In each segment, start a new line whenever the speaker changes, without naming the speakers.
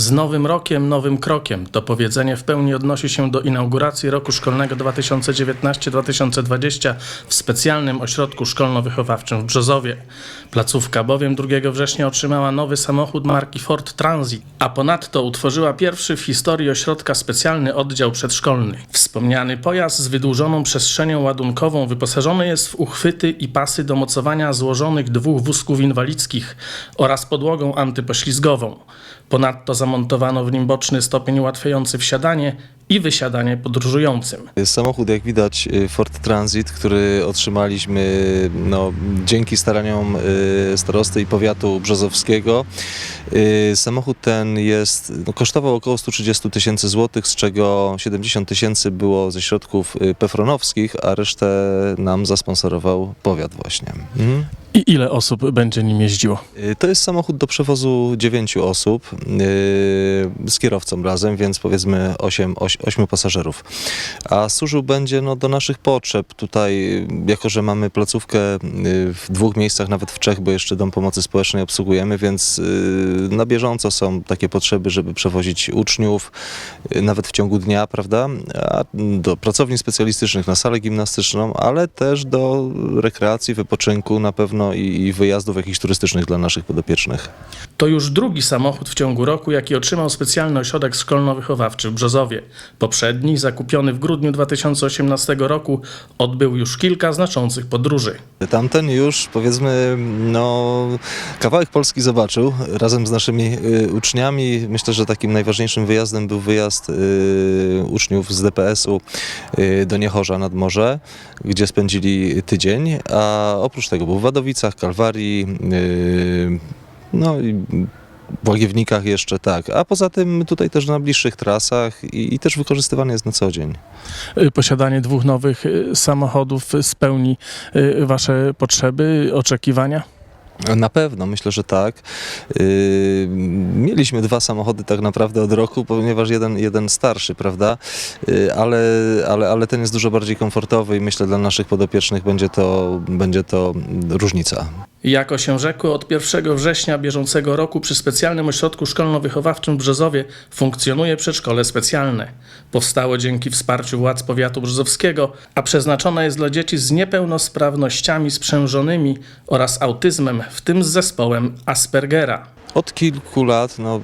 Z nowym rokiem, nowym krokiem. To powiedzenie w pełni odnosi się do inauguracji roku szkolnego 2019-2020 w specjalnym ośrodku szkolno-wychowawczym w Brzozowie. Placówka bowiem 2 września otrzymała nowy samochód marki Ford Transit, a ponadto utworzyła pierwszy w historii ośrodka specjalny oddział przedszkolny. Wspomniany pojazd z wydłużoną przestrzenią ładunkową wyposażony jest w uchwyty i pasy do mocowania złożonych dwóch wózków inwalidzkich oraz podłogą antypoślizgową. Ponadto zamontowano w nim boczny stopień ułatwiający wsiadanie i wysiadanie podróżującym.
Samochód, jak widać, y, Ford Transit, który otrzymaliśmy no, dzięki staraniom y, starosty i powiatu brzozowskiego. Y, Samochód ten jest, no, kosztował około 130 tysięcy złotych, z czego 70 tysięcy było ze środków pefronowskich, a resztę nam zasponsorował powiat właśnie. Mhm.
I ile osób będzie nim jeździło?
Y, To jest samochód do przewozu 9 osób yy, z kierowcą razem, więc powiedzmy 8, 8, pasażerów. A służył będzie no, do naszych potrzeb. Tutaj, jako że mamy placówkę y, w dwóch miejscach, nawet w trzech, bo jeszcze Dom Pomocy Społecznej obsługujemy, więc y, na bieżąco są takie potrzeby, żeby przewozić uczniów, y, nawet w ciągu dnia, prawda? A do pracowni specjalistycznych, na salę gimnastyczną, ale też do rekreacji, wypoczynku na pewno i, i wyjazdów jakichś turystycznych dla naszych podopiecznych.
To już drugi samochód w ciągu roku, jaki otrzymał specjalny ośrodek szkolno-wychowawczy w Brzozowie. Poprzedni, zakupiony w grudniu 2018 roku, odbył już kilka znaczących podróży.
Tamten już powiedzmy, no kawałek Polski zobaczył razem z naszymi y, uczniami. Myślę, że takim najważniejszym wyjazdem był wyjazd y, uczniów z DPS-u y, do Niechorza nad morze, gdzie spędzili tydzień, a oprócz tego był w Wadowicach, Kalwarii, y, no i Łagiewnikach jeszcze tak, a poza tym tutaj też na bliższych trasach i, i też wykorzystywany jest na co dzień.
Y, Posiadanie dwóch nowych y, samochodów spełni y, Wasze potrzeby, oczekiwania?
Na pewno, myślę, że tak. Yy, mieliśmy dwa samochody tak naprawdę od roku, ponieważ jeden, jeden starszy, prawda? Yy, ale, ale, ale ten jest dużo bardziej komfortowy i myślę dla naszych podopiecznych będzie to, będzie to różnica.
Jako się rzekło, od 1 września bieżącego roku przy specjalnym ośrodku szkolno-wychowawczym w Brzozowie funkcjonuje przedszkole specjalne. Powstało dzięki wsparciu władz powiatu brzozowskiego, a przeznaczone jest dla dzieci z niepełnosprawnościami sprzężonymi oraz autyzmem, w tym z zespołem Aspergera.
Od kilku lat, no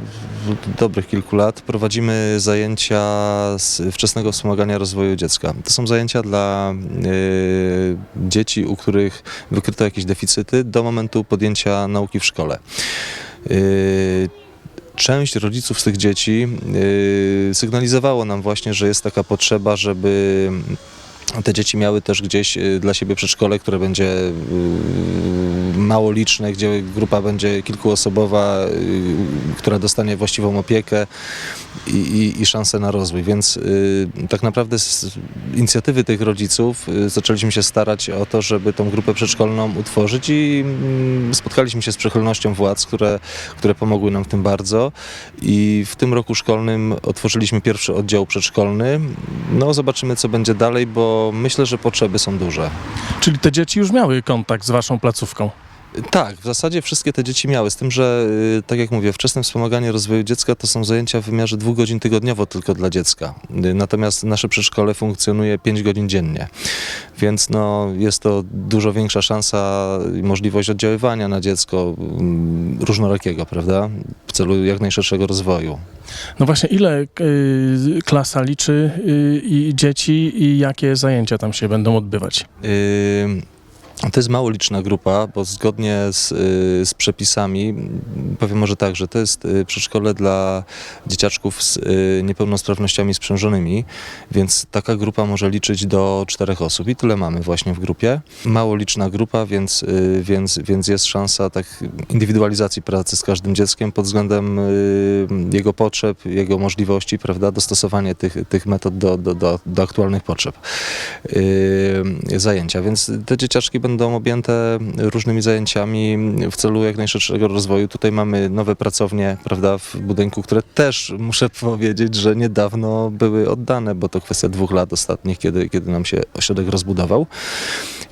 dobrych kilku lat, prowadzimy zajęcia z wczesnego wspomagania rozwoju dziecka. To są zajęcia dla y, dzieci, u których wykryto jakieś deficyty do momentu podjęcia nauki w szkole. Y, Część rodziców z tych dzieci y, sygnalizowało nam właśnie, że jest taka potrzeba, żeby te dzieci miały też gdzieś y, dla siebie przedszkole, które będzie y, mało liczne, gdzie grupa będzie kilkuosobowa, y, która dostanie właściwą opiekę i, i, i szansę na rozwój. Więc y, tak naprawdę z inicjatywy tych rodziców y, zaczęliśmy się starać o to, żeby tą grupę przedszkolną utworzyć i mm, spotkaliśmy się z przychylnością władz, które, które pomogły nam w tym bardzo. I w tym roku szkolnym otworzyliśmy pierwszy oddział przedszkolny. No zobaczymy, co będzie dalej, bo myślę, że potrzeby są duże.
Czyli te dzieci już miały kontakt z Waszą placówką.
Tak, w zasadzie wszystkie te dzieci miały, z tym, że y, tak jak mówię, wczesne wspomaganie rozwoju dziecka to są zajęcia w wymiarze dwóch godzin tygodniowo tylko dla dziecka. Y, Natomiast nasze przedszkole funkcjonuje 5 godzin dziennie, więc no, jest to dużo większa szansa i możliwość oddziaływania na dziecko mm, różnorakiego, prawda? W celu jak najszerszego rozwoju.
No właśnie, ile y, klasa liczy y, i dzieci i jakie zajęcia tam się będą odbywać?
Ym, To jest mało liczna grupa, bo zgodnie z, y, z przepisami, m, powiem może tak, że to jest y, przedszkole dla dzieciaczków z y, niepełnosprawnościami sprzężonymi, więc taka grupa może liczyć do czterech osób i tyle mamy właśnie w grupie. Mało liczna grupa, więc, więc, więc jest szansa tak indywidualizacji pracy z każdym dzieckiem pod względem jego potrzeb, jego możliwości, prawda, dostosowanie tych, tych metod do, do, do, do aktualnych potrzeb zajęcia, więc te dzieciaczki będą objęte różnymi zajęciami w celu jak najszerszego rozwoju. Tutaj mamy nowe pracownie, prawda, w budynku, które też muszę powiedzieć, że niedawno były oddane, bo to kwestia dwóch lat ostatnich, kiedy, kiedy nam się ośrodek rozbudował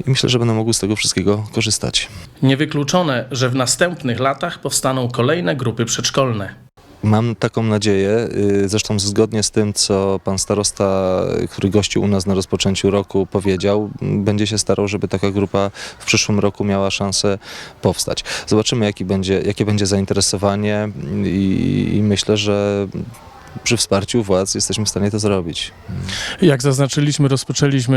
i myślę, że będą mogły z tego wszystkiego korzystać.
Niewykluczone, że w następnych latach powstaną kolejne grupy przedszkolne.
Mam taką nadzieję, y, zresztą zgodnie z tym, co pan starosta, który gościł u nas na rozpoczęciu roku, powiedział, będzie się starał, żeby taka grupa w przyszłym roku miała szansę powstać. Zobaczymy, jaki będzie, jakie będzie zainteresowanie i, i myślę, że przy wsparciu władz jesteśmy w stanie to zrobić.
Jak zaznaczyliśmy, rozpoczęliśmy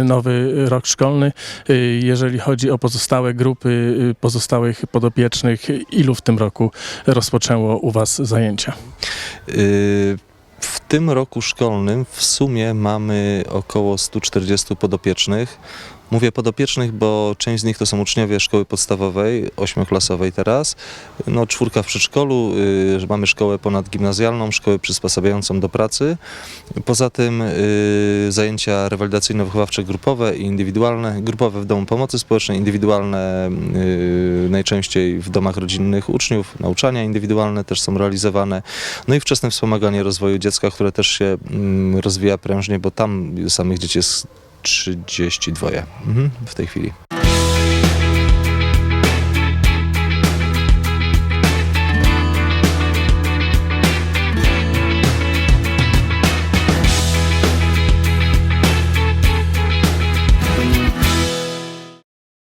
y, nowy rok szkolny. Y, Jeżeli chodzi o pozostałe grupy y, pozostałych podopiecznych, ilu w tym roku rozpoczęło u Was zajęcia?
Y, W tym roku szkolnym w sumie mamy około 140 podopiecznych. Mówię podopiecznych, bo część z nich to są uczniowie szkoły podstawowej, ośmioklasowej teraz. No, czwórka w przedszkolu, y, mamy szkołę ponadgimnazjalną, szkołę przysposabiającą do pracy. Poza tym y, zajęcia rewalidacyjno-wychowawcze grupowe i indywidualne, grupowe w Domu Pomocy Społecznej, indywidualne y, najczęściej w domach rodzinnych uczniów, nauczania indywidualne też są realizowane. No i wczesne wspomaganie rozwoju dziecka, które też się mm, rozwija prężnie, bo tam samych dzieci jest 32 mhm, w tej chwili.